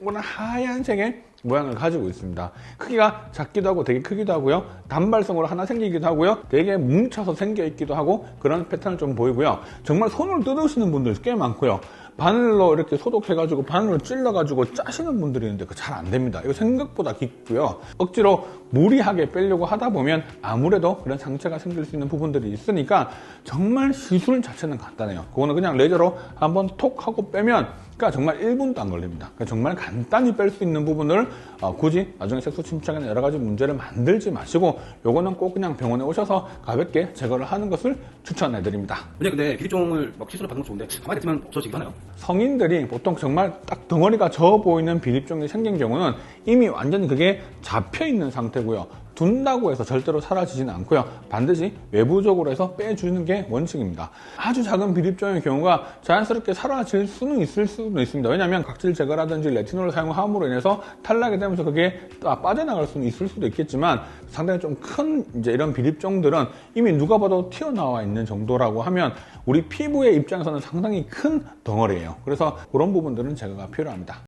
이거는 하얀색의 모양을 가지고 있습니다. 크기가 작기도 하고 되게 크기도 하고요. 단발성으로 하나 생기기도 하고요. 되게 뭉쳐서 생겨 있기도 하고 그런 패턴을 좀 보이고요. 정말 손으로 뜯으시는 분들 꽤 많고요. 바늘로 이렇게 소독해가지고 바늘로 찔러가지고 짜시는 분들이 있는데 그 잘 안 됩니다. 이거 생각보다 깊고요. 억지로 무리하게 빼려고 하다 보면 아무래도 그런 상처가 생길 수 있는 부분들이 있으니까 정말 시술 자체는 간단해요. 그거는 그냥 레저로 한번 톡 하고 빼면 그러니까 정말 1분도 안 걸립니다. 그러니까 정말 간단히 뺄 수 있는 부분을 어, 굳이 나중에 색소 침착이나 여러 가지 문제를 만들지 마시고 요거는 꼭 그냥 병원에 오셔서 가볍게 제거를 하는 것을 추천해 드립니다. 근데 근데 비립종을 막 시술을 받는 건 좋은데 가만히 있으면 없어지기도 하나요? 성인들이 보통 정말 딱 덩어리가 져 보이는 비립종이 생긴 경우는 이미 완전히 그게 잡혀 있는 상태고요. 둔다고 해서 절대로 사라지지는 않고요. 반드시 외부적으로 해서 빼주는 게 원칙입니다. 아주 작은 비립종의 경우가 자연스럽게 사라질 수는 있을 수도 있습니다. 왜냐하면 각질 제거라든지 레티놀을 사용함으로 인해서 탈락이 되면서 그게 또 빠져나갈 수는 있을 수도 있겠지만 상당히 좀 큰 이제 이런 비립종들은 이미 누가 봐도 튀어나와 있는 정도라고 하면 우리 피부의 입장에서는 상당히 큰 덩어리예요. 그래서 그런 부분들은 제거가 필요합니다.